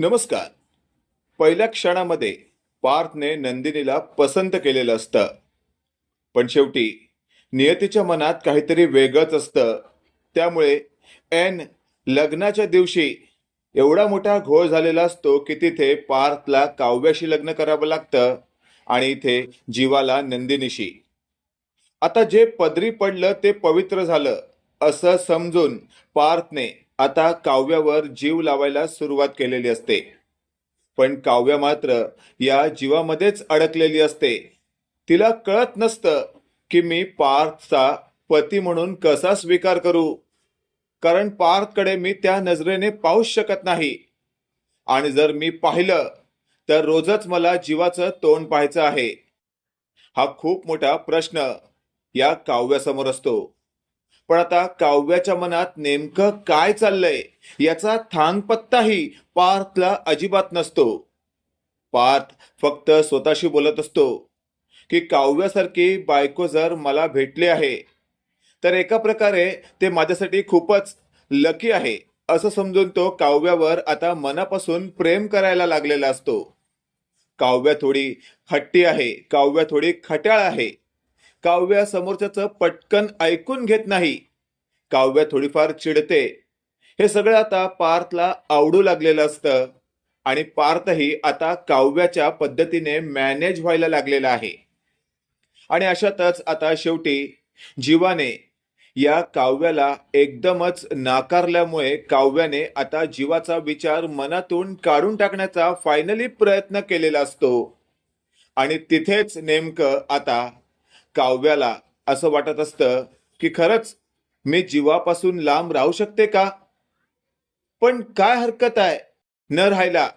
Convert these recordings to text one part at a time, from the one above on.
नमस्कार. पहिल्या क्षणामध्ये पार्थने नंदिनीला पसंत केलेलं असतं. पण शेवटी नियतीच्या मनात काहीतरी वेगळंच असतं. त्यामुळे एन लग्नाच्या दिवशी एवढा मोठा घोळ झालेला असतो की तिथे पार्थला काव्याशी लग्न करावं लागतं आणि इथे जीवाला नंदिनीशी. आता जे पदरी पडलं ते पवित्र झालं असं समजून पार्थने आता काव्यावर जीव लावायला सुरुवात केलेली असते. पण काव्य मात्र या जीवामध्येच अडकलेली असते. तिला कळत नसतं की मी पार्थचा पती म्हणून कसा स्वीकार करू? कारण पार्थकडे मी त्या नजरेने पाहूच शकत नाही. आणि जर मी पाहिलं तर रोजच मला जीवाचं तोंड पाहायचं आहे. हा खूप मोठा प्रश्न या काव्यासमोर असतो. पण आता काव्याच्या मनात नेमकं काय चाललंय याचा थांगपत्ताही पार्थला अजिबात नसतो. पार्थ फक्त स्वतःशी बोलत असतो की काव्यासारखी बायको जर मला भेटली आहे तर एका प्रकारे ते माझ्यासाठी खूपच लकी आहे असं समजून तो काव्यावर आता मनापासून प्रेम करायला लागलेला असतो. काव्या थोडी हट्टी आहे काव्या थोडी खट्याळ आहे काव्या समोरच्याचं पटकन ऐकून घेत नाही. काव्या थोडीफार चिडते. हे सगळं आता पार्थला आवडू लागलेलं असतं. आणि पार्थही आता काव्याच्या पद्धतीने मॅनेज व्हायला लागलेला आहे. आणि अशातच आता शेवटी जीवाने या काव्याला एकदमच नाकारल्यामुळे काव्याने आता जीवाचा विचार मनातून काढून टाकण्याचा फायनली प्रयत्न केलेला असतो. आणि तिथेच नेमकं आता काव्याला असं वाटत असतं की खरंच मी जीवापासून लांब राहू शकते का? पण काय हरकत आहे? न राहायला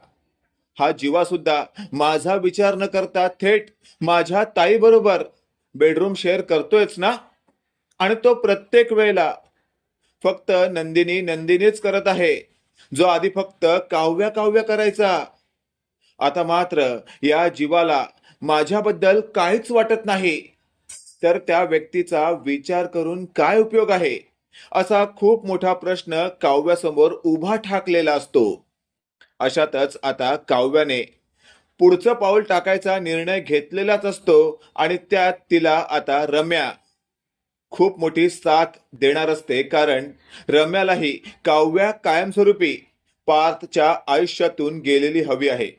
हा जीवा सुद्धा माझा विचार न करता थेट माझ्या ताई बरोबर बेडरूम शेअर करतोयच ना? आणि तो प्रत्येक वेळेला फक्त नंदिनी नंदिनीच करत आहे. जो आधी फक्त काव्या काव्या करायचा. आता मात्र या जीवाला माझ्याबद्दल काहीच वाटत नाही. तर त्या व्यक्तीचा विचार करून काय उपयोग आहे? असा खूप मोठा प्रश्न काव्यासमोर उभा ठाकलेला असतो. अशातच आता काव्याने पुढचं पाऊल टाकायचा निर्णय घेतलेलाच असतो आणि त्यात तिला आता रम्या खूप मोठी साथ देणार असते. कारण रम्यालाही काव्या कायमस्वरूपी पार्थच्या आयुष्यातून गेलेली हवी आहे.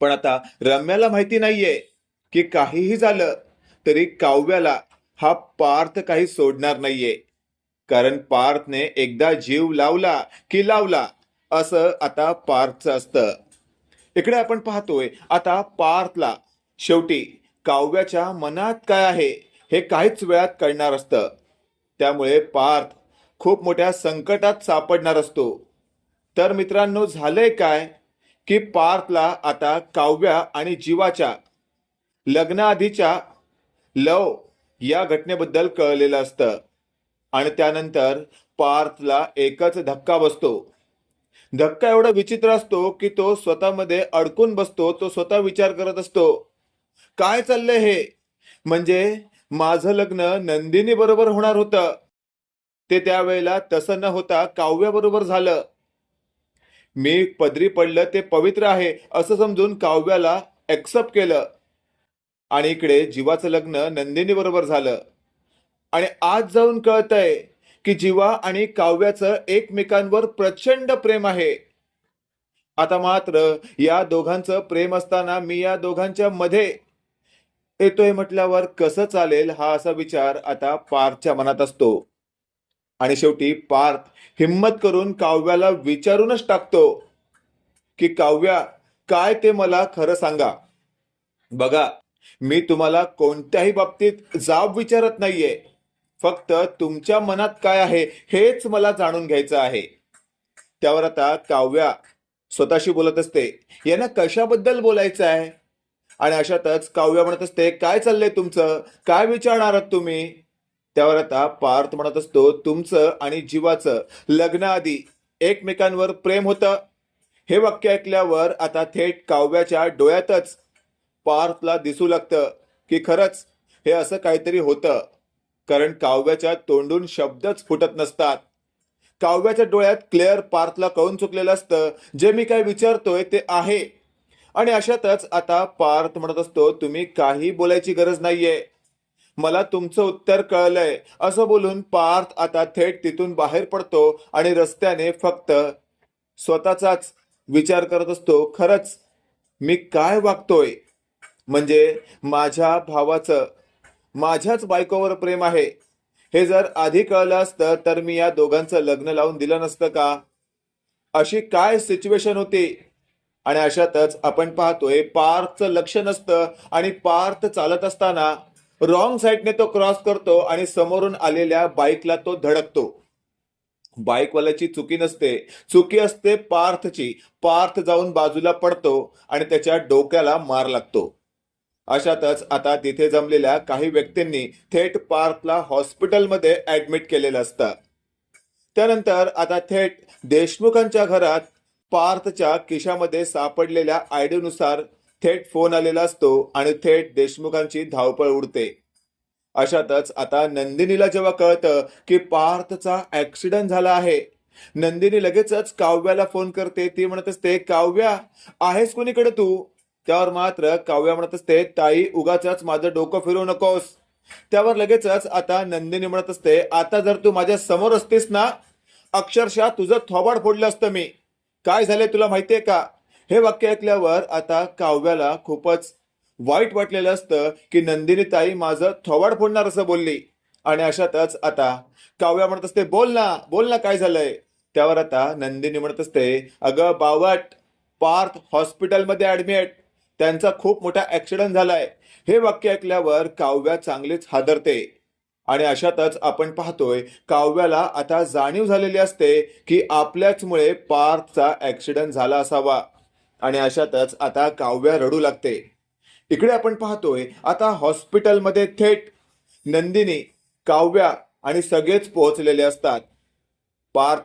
पण आता रम्याला माहिती नाहीये की काहीही झालं तरी काव्याला हा पार्थ काही सोडणार नाहीये. कारण पार्थने एकदा जीव लावला की लावला असं आता पार्थचं असतं. इकडे आपण पाहतोय आता पार्थला शेवटी काव्याच्या मनात काय आहे हे काहीच वेळात कळणार असतं. त्यामुळे पार्थ खूप मोठ्या संकटात सापडणार असतो. तर मित्रांनो झालंय काय की पार्थला आता काव्या आणि जीवाच्या लग्नाआधीच्या लव या घटनेबद्दल कळलेलं असतं. आणि त्यानंतर पार्थला एकच धक्का बसतो. धक्का एवढा विचित्र असतो की तो स्वतःमध्ये अडकून बसतो तो स्वतः विचार करत असतो. काय चाललंय हे? म्हणजे माझं लग्न नंदिनी बरोबर होणार होतं. ते त्यावेळेला तसं न होता काव्याबरोबर झालं. मी पदरी पडलं ते पवित्र आहे असं समजून काव्याला ॲक्सेप्ट केलं. आणि इकडे जीवाचं लग्न नंदिनी बरोबर झालं. आणि आज जाऊन कळतंय की जीवा आणि काव्याचं एकमेकांवर प्रचंड प्रेम आहे. आता मात्र या दोघांचं प्रेम असताना मी या दोघांच्या मध्ये येतोय म्हटल्यावर कसं चालेल हा असा विचार आता पार्थच्या मनात असतो. आणि शेवटी पार्थ हिम्मत करून काव्याला विचारूनच टाकतो की काव्या काय ते मला खरं सांगा. बघा मी तुम्हाला कोणत्याही बाबतीत जाब विचारत नाहीये. फक्त तुमच्या मनात काय आहे हेच मला जाणून घ्यायचं आहे. त्यावर आता काव्या स्वतःशी बोलत असते. यांना कशाबद्दल बोलायचं आहे? आणि अशातच काव्या म्हणत असते काय चाललंय तुमचं? काय विचारणार आहात तुम्ही? त्यावर आता पार्थ म्हणत असतो तुमचं आणि जीवाचं लग्नाआधी एकमेकांवर प्रेम होतं. हे वाक्य ऐकल्यावर आता थेट काव्याच्या डोळ्यातच पार्थला दिसू लागतं की खरंच हे असं काहीतरी होतं. कारण काव्याच्या तोंडून शब्दच फुटत नसतात. काव्याच्या डोळ्यात क्लिअर पार्थला कळून चुकलेलं असतं. जे मी काय विचारतोय ते आहे. आणि अशातच आता पार्थ म्हणत असतो तुम्ही काही बोलायची गरज नाहीये. मला तुमचं उत्तर कळलंय. असं बोलून पार्थ आता थेट तिथून बाहेर पडतो आणि रस्त्याने फक्त स्वतःचाच विचार करत असतो खरंच मी काय वागतोय? म्हणजे माझ्या भावाचं माझ्याच बायकोवर प्रेम आहे. हे जर आधी कळलं असतं तर मी या दोघांचं लग्न लावून दिलं नसतं का? अशी काय सिच्युएशन होती? आणि अशातच आपण पाहतोय पार्थचं लक्ष नसतं आणि पार्थ चालत असताना रॉंग साईडने तो क्रॉस करतो आणि समोरून आलेल्या बाईकला तो धडकतो. बाईकवाल्याची चुकी नसते. चुकी असते पार्थची. पार्थ जाऊन बाजूला पडतो आणि त्याच्या डोक्याला मार लागतो. अशातच आता तिथे जमलेल्या काही व्यक्तींनी थेट पार्थला हॉस्पिटलमध्ये ऍडमिट केलेलं असतं. त्यानंतर आता थेट देशमुखांच्या घरात पार्थच्या खिशामध्ये सापडलेल्या आयडीनुसार थेट फोन आलेला असतो आणि थेट देशमुखांची धावपळ उडते. अशातच आता नंदिनीला जेव्हा कळतं की पार्थचा ऍक्सिडेंट झाला आहे नंदिनी लगेचच काव्याला फोन करते. ती म्हणत असते काव्या आहेस कोणीकडे तू? त्यावर मात्र काव्या म्हणत असते ताई उगाच माझं डोकं फिरवू नकोस. त्यावर लगेचच आता नंदिनी म्हणत असते आता जर तू माझ्यासमोर असतेस ना अक्षरशः तुझं थोबाड फोडलं असतं मी. काय झालंय तुला माहितीये का? हे वाक्य ऐकल्यावर आता काव्याला खूपच वाईट वाटलेलं असतं की नंदिनी ताई माझं थोबाड फोडणार असं बोलली. आणि अशातच आता काव्या म्हणत असते बोल ना बोल ना काय झालंय. त्यावर आता नंदिनी म्हणत असते अगं बावट पार्थ हॉस्पिटलमध्ये ऍडमिट त्यांचा खूप मोठा ऍक्सिडेंट झालाय. हे वाक्य ऐकल्यावर काव्या चांगलीच हादरते. आणि अशातच आपण पाहतोय काव्याला आता जाणीव झालेली असते की आपल्याचमुळे पार्थचा ऍक्सिडेंट झाला असावा. आणि अशातच आता काव्या रडू लागते. इकडे आपण पाहतोय आता हॉस्पिटलमध्ये थेट नंदिनी काव्या आणि सगळेच पोहोचलेले असतात. पार्थ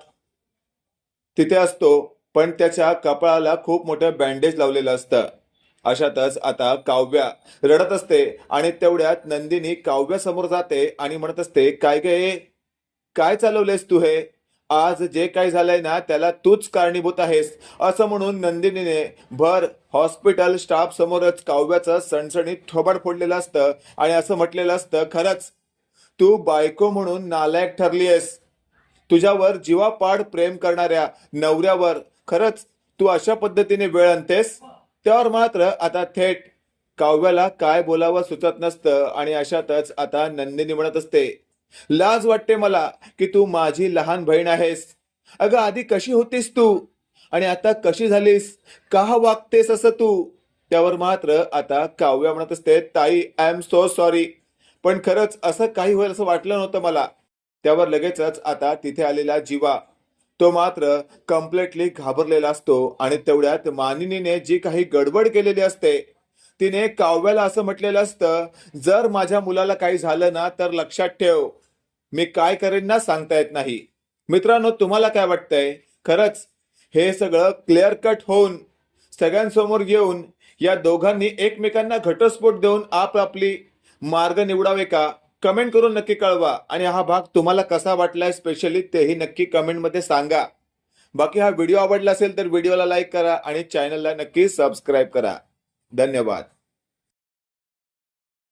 तिथे असतो पण त्याच्या कपाळाला खूप मोठं बँडेज लावलेलं असतं. अशातच आता काव्या रडत असते आणि तेवढ्यात नंदिनी काव्या समोर जाते आणि म्हणत असते काय गे? काय चालवलेस तू हे? आज जे काय झालंय ना त्याला तूच कारणीभूत आहेस. असं म्हणून नंदिनीने भर हॉस्पिटल स्टाफ समोरच काव्याचं सणसणीत थोबाड फोडलेलं असतं आणि असं म्हटलेलं असतं खरंच तू बायको म्हणून नालायक ठरलीयस. तुझ्यावर जीवापाड प्रेम करणाऱ्या नवऱ्यावर. खरंच तू अशा पद्धतीने वेळ आणतेस? त्यावर मात्र आता थेट काव्याला काय बोलावं सुचत नसतं आणि अशातच आता नंदिनी म्हणत असते लाज वाटते मला की तू माझी लहान बहीण आहेस. अगं आधी कशी होतीस तू? आणि आता कशी झालीस? का वागतेस असं तू? त्यावर मात्र आता काव्या म्हणत असते ताई आय एम सो सॉरी पण खरंच असं काही होईल असं वाटलं नव्हतं मला. त्यावर लगेचच आता तिथे आलेला जीवा तो मात्र कम्प्लिटली घाबरलेला असतो आणि तेवढ्यात मानिनीने जी काही गडबड केलेली असते तिने काव्याला असं म्हटलेलं असतं जर माझ्या मुलाला काही झालं ना तर लक्षात ठेव. मी काय करेन ना सांगता येत नाही. मित्रांनो तुम्हाला काय वाटतंय? खरंच हे सगळं क्लिअर कट होऊन सगळ्यांसमोर येऊन या दोघांनी एकमेकांना घटस्फोट देऊन आपापली मार्ग निवडावे का? कमेंट करून नक्की कळवा. आणि हा भाग तुम्हाला कसा वाटलाय स्पेशली तेही नक्की कमेंटमध्ये सांगा. बाकी हा व्हिडिओ आवडला असेल तर व्हिडिओला लाईक करा आणि चॅनलला नक्की सबस्क्राईब करा. धन्यवाद.